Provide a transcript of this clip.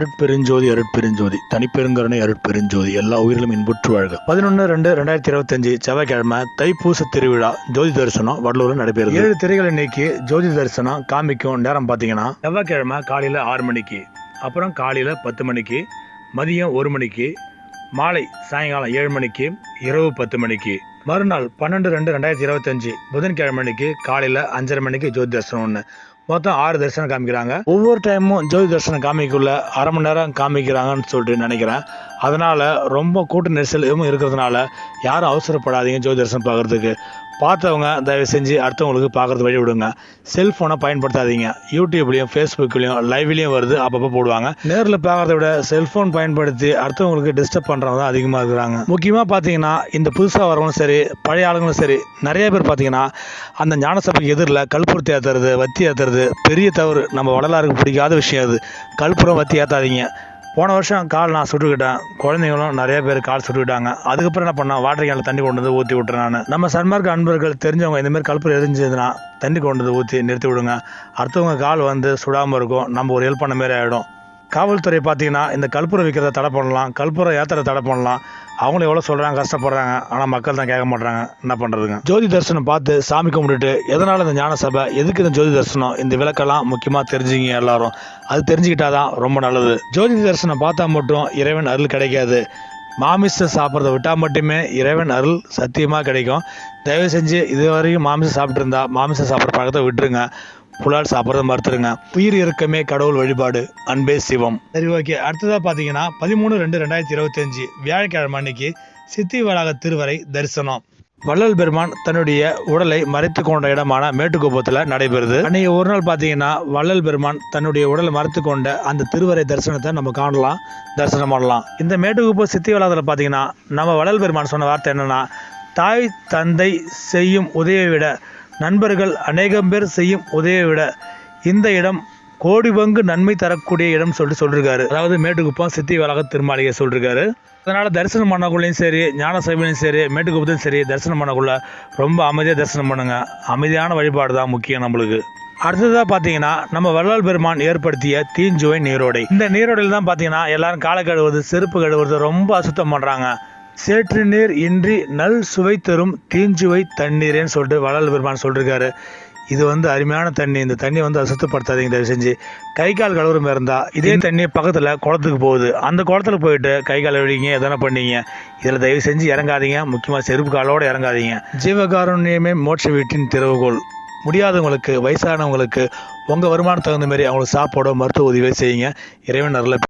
அருட்பெருஞ்சோதி அருட்பெருஞ்சோதி. தனிப்பெருங்கருணை அருட்பெருஞ்சோதி. எல்லா உயிரிலும் இன்புற்று வாழ்க. பதினொன்று ரெண்டு ரெண்டாயிரத்தி இருபத்தஞ்சு செவ்வாய்க்கிழமை தைப்பூச திருவிழா. ஜோதி தரிசனம் வடலூரில் நடைபெறுது. ஏழு திரைகளை நீக்கி ஜோதி தரிசனம் காமிக்கும் நேரம் பார்த்தீங்கன்னா செவ்வாய்க்கிழமை காலையில் ஆறு மணிக்கு அப்புறம் காலையில் பத்து மணிக்கு மதியம் ஒரு மணிக்கு மாலை சாயங்காலம் ஏழு மணிக்கு இரவு பத்து மணிக்கு. மறுநாள் பன்னெண்டு ரெண்டு ரெண்டாயிரத்தி இருபத்தஞ்சு புதன்கிழமை மணிக்கு காலையில் அஞ்சரை மணிக்கு ஜோதி தரிசனம் ஒன்று மொத்தம் ஆறு தரிசனம் காமிக்கிறாங்க. ஒவ்வொரு டைமும் ஜோதி தரிசனம் காமிக்குள்ள அரை மணி நேரம் காமிக்கிறாங்கன்னு சொல்லிட்டு நினைக்கிறேன். அதனால ரொம்ப கூட்ட நெரிசல் எதுவும் இருக்கிறதுனால யாரும் அவசரப்படாதீங்க ஜோதி தரிசனம் பார்க்கறதுக்கு. பார்த்தவங்க தயவு செஞ்சு அடுத்தவங்களுக்கு பார்க்கறது வழி விடுங்க. செல்ஃபோனை பயன்படுத்தாதீங்க. யூடியூப்லேயும் ஃபேஸ்புக்லேயும் லைவ்லேயும் வருது அப்பப்போ போடுவாங்க. நேரில் பார்க்கறத விட செல்ஃபோன் பயன்படுத்தி அடுத்தவங்களுக்கு டிஸ்டர்ப் பண்ணுறவங்க தான் அதிகமாக இருக்கிறாங்க. முக்கியமாக பார்த்தீங்கன்னா இந்த புதுசாக வரவங்களும் சரி பழைய ஆளுங்களும் சரி நிறைய பேர் பார்த்தீங்கன்னா அந்த ஞானசபைக்கு எதிரில் கல்புரத்தை ஏற்றுறது வத்தி ஏற்றுறது பெரிய தவறு நம்ம வடலாருக்கு பிடிக்காத விஷயம் அது. கல்புரம் வத்தி ஏற்றாதீங்க போன வருஷம் கால் நான் சுட்டுக்கிட்டேன். குழந்தைங்களும் நிறைய பேர் கால் சுட்டுக்கிட்டாங்க. அதுக்கப்புறம் என்ன பண்ணேன்? வாட்டர் கேனில் தண்ணி கொண்டு வந்து ஊற்றி விட்டுறேன் நான். நம்ம சன்மார்க்க அன்பர்கள் தெரிஞ்சவங்க இந்தமாரி மாதிரி எரிஞ்சதுன்னா தண்ணி கொண்டு வந்து ஊற்றி நிறுத்தி விடுங்க. அடுத்தவங்க கால் வந்து சுடாமல் இருக்கும். நம்ம ஒரு ஹெல்ப் பண்ண மாரி ஆகிடும் காவல்துறை பார்த்தீங்கன்னா இந்த கற்பூரம் விற்கிறத தடை பண்ணலாம் கற்பூரம் ஏற்றுறத தடை பண்ணலாம். அவங்களும் எவ்வளோ சொல்கிறாங்க கஷ்டப்படுறாங்க ஆனால் மக்கள் தான் கேட்க மாட்றாங்க. என்ன பண்ணுறதுங்க ஜோதி தரிசனம் பார்த்து சாமி கும்பிட்டுட்டு எதனால் இந்த ஞான சபை எதுக்கு இந்த ஜோதி தரிசனம்? இந்த விளக்கெல்லாம் முக்கியமாக தெரிஞ்சுங்க எல்லாரும். அது தெரிஞ்சுக்கிட்டா தான் ரொம்ப நல்லது. ஜோதி தரிசனம் பார்த்தா மட்டும் இறைவன் அருள் கிடைக்காது. மாமிசம் சாப்பிட்றத விட்டால் மட்டுமே இறைவன் அருள் சத்தியமாக கிடைக்கும். தயவு செஞ்சு இது வரைக்கும் மாமிசம் சாப்பிட்ருந்தா மாமிசம் சாப்பிட்ற பழக்கத்தை விட்டுருங்க. புலால் சாப்பிட்றத மறுத்துருங்க. உயிர் இறக்கமே கடவுள் வழிபாடு. அன்பே சிவம். சரி ஓகே அடுத்ததாக பார்த்தீங்கன்னா பதிமூணு ரெண்டு ரெண்டாயிரத்தி இருபத்தஞ்சு வியாழக்கிழமை அன்னைக்கு சித்தி வளாக திருவரை தரிசனம். வள்ளல் பெருமான் தன்னுடைய உடலை மறைத்து கொண்ட இடமான மேட்டுக்குப்பத்தில் நடைபெறுது. அன்னைக்கு ஒரு நாள் பார்த்தீங்கன்னா வள்ளல் பெருமான் தன்னுடைய உடலை மறைத்து கொண்ட அந்த திருவரை தரிசனத்தை நம்ம காணலாம் தரிசனம் பண்ணலாம். இந்த மேட்டுக்குப்பம் சித்தி வளாகத்தில் பார்த்தீங்கன்னா நம்ம வள்ளல் பெருமான் சொன்ன வார்த்தை என்னன்னா தாய் தந்தை செய்யும் உதவியை விட நண்பர்கள் அநேகம் பேர் செய்யும் உதவியை விட இந்த இடம் கோடி பங்கு நன்மை தரக்கூடிய இடம் சொல்லிட்டு சொல்லிருக்காரு. அதாவது மேட்டுக்குப்பம் சித்தி வளாக திருமாளிகை சொல்லிருக்காரு. அதனால் தரிசனம் பண்ணக்குள்ளேயும் சரி ஞான சபையிலையும் சரி மேட்டுக்குப்பத்தையும் சரி தரிசனம் பண்ணக்குள்ள ரொம்ப அமைதியாக தரிசனம் பண்ணுங்க. அமைதியான வழிபாடு தான் முக்கியம் நம்மளுக்கு. அடுத்ததாக பார்த்தீங்கன்னா நம்ம வள்ளல் பெருமான் ஏற்படுத்திய தீஞ்சுவை நீரோடை. இந்த நீரோடையில் தான் பார்த்தீங்கன்னா எல்லாரும் காலை கழுவுறது செருப்பு கழுவுறது ரொம்ப அசுத்தம் பண்ணுறாங்க சேற்று நீர் இன்றி நல் சுவை தரும் தீஞ்சுவை தண்ணீரேன்னு சொல்லிட்டு வள்ளல் பெருமான் சொல்லியிருக்காரு இது வந்து அருமையான தண்ணி. இந்த தண்ணி வந்து அசுத்தப்படுத்தாதீங்க தயவு செஞ்சு கை கால் கழுவுறமா இருந்தால் இதே தண்ணி பக்கத்தில் குளத்துக்கு போகுது. அந்த குளத்துல போயிட்டு கை கால் கழுவிங்க எதனா பண்ணீங்க. இதில் தயவு செஞ்சு இறங்காதீங்க. முக்கியமாக செருப்பு காலோடு இறங்காதீங்க. ஜீவகாருண்யமே மோட்ச வீட்டின் திறவுகோல் முடியாதவங்களுக்கு வயசானவங்களுக்கு உங்கள் வருமானம் தகுந்த மாதிரி அவங்களுக்கு சாப்பாடோ மருத்துவ உதவியோ செய்யுங்க. இறைவன் அருளை